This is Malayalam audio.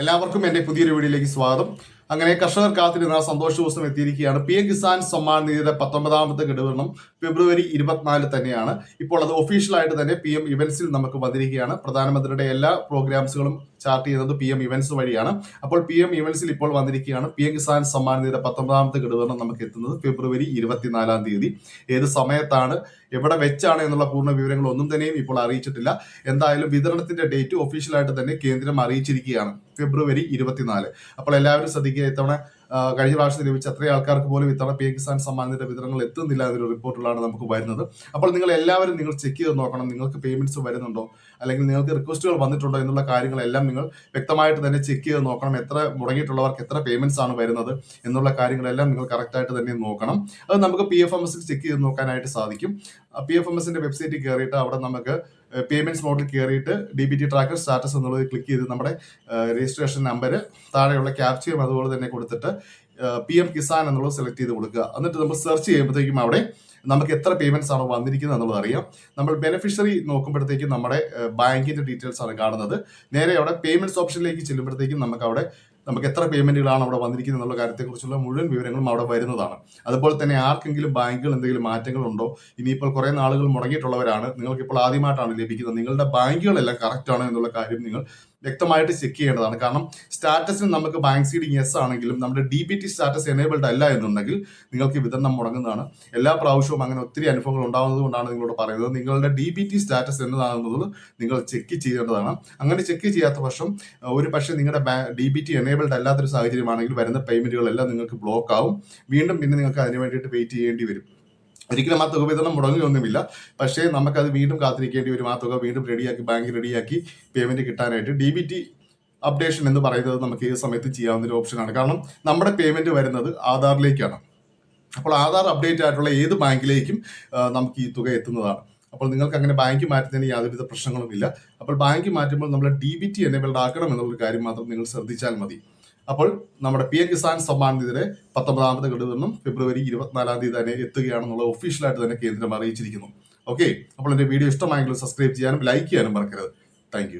എല്ലാവർക്കും എന്റെ പുതിയൊരു വീഡിയോയിലേക്ക് സ്വാഗതം. അങ്ങനെ കർഷകർ കാത്തിരുന്ന സന്തോഷ ദിവസം എത്തിയിരിക്കുകയാണ്. പി എം കിസാൻ സമ്മാൻ നിധിയുടെ പത്തൊമ്പതാമത്തെ ഗഡുവിരണം ഫെബ്രുവരി ഇരുപത്തിനാല് തന്നെയാണ്. ഇപ്പോൾ അത് ഒഫീഷ്യലായിട്ട് തന്നെ പി എം നമുക്ക് വന്നിരിക്കുകയാണ്. പ്രധാനമന്ത്രിയുടെ എല്ലാ പ്രോഗ്രാംസുകളും ചാർട്ട് ചെയ്യുന്നത് പി എം ഇവന്റ്സ് വഴിയാണ്. അപ്പോൾ പി എം ഇവന്റ്സിൽ ഇപ്പോൾ വന്നിരിക്കുകയാണ് പി എം കിസാൻ സമ്മാൻ നിധിയുടെ പത്തൊമ്പതാമത്തെ ഗഡുവിരണം നമുക്ക് എത്തുന്നത് ഫെബ്രുവരി ഇരുപത്തിനാലാം തീയതി. ഏത് സമയത്താണ് എവിടെ വെച്ചാണ് എന്നുള്ള പൂർണ വിവരങ്ങൾ ഒന്നും തന്നെയും ഇപ്പോൾ അറിയിച്ചിട്ടില്ല. എന്തായാലും വിതരണത്തിന്റെ ഡേറ്റ് ഒഫീഷ്യലായിട്ട് തന്നെ കേന്ദ്രം അറിയിച്ചിരിക്കുകയാണ്. ഫെബ്രുവരി ഇരുപത്തിനാല്. അപ്പോൾ എല്ലാവരും ശ്രദ്ധിക്കുക ഇത്തവണ കഴിഞ്ഞ പ്രാവശ്യം ലഭിച്ച അത്രയും ആൾക്കാർക്ക് പോലും ഇത്തവണ പി എം കിസാൻ സമ്മാനത്തിന്റെ വിതരണങ്ങൾ എത്തുന്നില്ല എന്നൊരു റിപ്പോർട്ടുകളാണ് നമുക്ക് വരുന്നത്. അപ്പോൾ നിങ്ങൾ എല്ലാവരും നിങ്ങൾ ചെക്ക് ചെയ്ത് നോക്കണം നിങ്ങൾക്ക് പേയ്മെന്റ്സ് വരുന്നുണ്ടോ അല്ലെങ്കിൽ നിങ്ങൾക്ക് റിക്വസ്റ്റുകൾ വന്നിട്ടുണ്ടോ എന്നുള്ള കാര്യങ്ങളെല്ലാം നിങ്ങൾ വ്യക്തമായിട്ട് തന്നെ ചെക്ക് ചെയ്ത് നോക്കണം എത്ര മുടങ്ങിയിട്ടുള്ളവർക്ക് എത്ര പേയ്മെന്റ്സ് ആണ് വരുന്നത് എന്നുള്ള കാര്യങ്ങളെല്ലാം നിങ്ങൾ കറക്റ്റായിട്ട് തന്നെ നോക്കണം. അത് നമുക്ക് P F M S check ചെയ്ത് നോക്കാനായിട്ട് സാധിക്കും. പി എഫ് എം എസിന്റെ വെബ്സൈറ്റിൽ കയറിയിട്ട് അവിടെ നമുക്ക് പേയ്മെന്റ്സ് മോഡിൽ കയറിയിട്ട് D B T tracker status എന്നുള്ളത് ക്ലിക്ക് ചെയ്ത് നമ്മുടെ രജിസ്ട്രേഷൻ നമ്പർ താഴെയുള്ള ക്യാപ്ചയും അതുപോലെ തന്നെ കൊടുത്തിട്ട് പി എം കിസാൻ എന്നുള്ളത് സെലക്ട് ചെയ്ത് കൊടുക്കുക. എന്നിട്ട് നമ്മൾ സെർച്ച് ചെയ്യുമ്പോഴത്തേക്കും അവിടെ നമുക്ക് എത്ര പേയ്മെന്റ്സ് ആണ് വന്നിരിക്കുന്നത് എന്നുള്ളത് അറിയാം. നമ്മൾ ബെനിഫിഷ്യറി നോക്കുമ്പോഴത്തേക്കും നമ്മുടെ ബാങ്കിന്റെ ഡീറ്റെയിൽസ് ആണ് കാണുന്നത്. നേരെ അവിടെ പേയ്മെന്റ്സ് ഓപ്ഷനിലേക്ക് ചെല്ലുമ്പോഴത്തേക്കും നമുക്ക് അവിടെ നമുക്ക് എത്ര പേയ്മെന്റുകളാണ് അവിടെ വന്നിരിക്കുന്നത് എന്നുള്ള കാര്യത്തെക്കുറിച്ചുള്ള മുഴുവൻ വിവരങ്ങളും അവിടെ വരുന്നതാണ്. അതുപോലെ തന്നെ ആർക്കെങ്കിലും ബാങ്കുകൾ എന്തെങ്കിലും മാറ്റങ്ങളുണ്ടോ? ഇനിയിപ്പോൾ കുറെ നാളുകൾ മുടങ്ങിയിട്ടുള്ളവരാണ്. നിങ്ങൾക്ക് ഇപ്പോൾ ആദ്യമായിട്ടാണ് ലഭിക്കുന്നത്. നിങ്ങളുടെ ബാങ്കുകളെല്ലാം കറക്റ്റ് ആണോ എന്നുള്ള കാര്യം നിങ്ങൾ വ്യക്തമായിട്ട് ചെക്ക് ചെയ്യേണ്ടതാണ്. കാരണം സ്റ്റാറ്റസിന് നമുക്ക് ബാങ്ക് സീഡിങ് എസ് ആണെങ്കിലും നമ്മുടെ D B T status enabled അല്ല എന്നുണ്ടെങ്കിൽ നിങ്ങൾക്ക് വിതരണം മുടങ്ങുന്നതാണ്. എല്ലാ പ്രാവശ്യവും അങ്ങനെ ഒത്തിരി അനുഭവങ്ങൾ ഉണ്ടാകുന്നത് കൊണ്ടാണ് നിങ്ങളോട് പറയുന്നത്. നിങ്ങളുടെ ഡി ബി ടി സ്റ്റാറ്റസ് എന്നതാണെന്നത് നിങ്ങൾ ചെക്ക് ചെയ്യേണ്ടതാണ്. അങ്ങനെ ചെക്ക് ചെയ്യാത്ത പക്ഷം ഒരു പക്ഷേ നിങ്ങളുടെ ഡി ബി ടി എനേബിൾഡ് അല്ലാത്തൊരു സാഹചര്യമാണെങ്കിൽ വരുന്ന പേയ്മെന്റുകളെല്ലാം നിങ്ങൾക്ക് ബ്ലോക്ക് ആവും. വീണ്ടും പിന്നെ നിങ്ങൾക്ക് അതിന് വേണ്ടിയിട്ട് വെയിറ്റ് ചെയ്യേണ്ടി വരും. ഒരിക്കലും ആ തുക വിതരണം മുടങ്ങുകയൊന്നുമില്ല പക്ഷേ നമുക്കത് വീണ്ടും കാത്തിരിക്കേണ്ടി വരും. ആ തുക വീണ്ടും റെഡിയാക്കി ബാങ്ക് റെഡിയാക്കി പേയ്മെന്റ് കിട്ടാനായിട്ട് ഡി ബി ടി അപ്ഡേഷൻ എന്ന് പറയുന്നത് നമുക്ക് ഈ സമയത്ത് ചെയ്യാവുന്ന ഒരു ഓപ്ഷനാണ്. കാരണം നമ്മുടെ പേയ്മെന്റ് വരുന്നത് ആധാറിലേക്കാണ്. അപ്പോൾ ആധാർ അപ്ഡേറ്റ് ആയിട്ടുള്ള ഏത് ബാങ്കിലേക്കും നമുക്ക് ഈ തുക എത്തുന്നതാണ്. അപ്പോൾ നിങ്ങൾക്ക് അങ്ങനെ ബാങ്ക് മാറ്റുന്നതിന് യാതൊരുവിധ പ്രശ്നങ്ങളും ഇല്ല അപ്പോൾ ബാങ്ക് മാറ്റുമ്പോൾ നമ്മൾ ഡി ബി ടി എനേബിൾഡ് ആക്കണം എന്നുള്ളൊരു കാര്യം മാത്രം നിങ്ങൾ ശ്രദ്ധിച്ചാൽ മതി. അപ്പോൾ നമ്മുടെ പി എം കിസാൻ സമ്മാൻ നിധിയുടെ പത്തൊമ്പതാമത്തെ നിന്നും ഫെബ്രുവരി ഇരുപത്തിനാലാം തീയതി തന്നെ എത്തുകയാണെന്നുള്ള ഒഫീഷ്യലായിട്ട് തന്നെ കേന്ദ്രം അറിയിച്ചിരിക്കുന്നു. ഓക്കെ അപ്പോൾ എന്റെ വീഡിയോ ഇഷ്ടമായെങ്കിൽ സബ്സ്ക്രൈബ് ചെയ്യാനും ലൈക്ക് ചെയ്യാനും മറക്കരുത്. താങ്ക്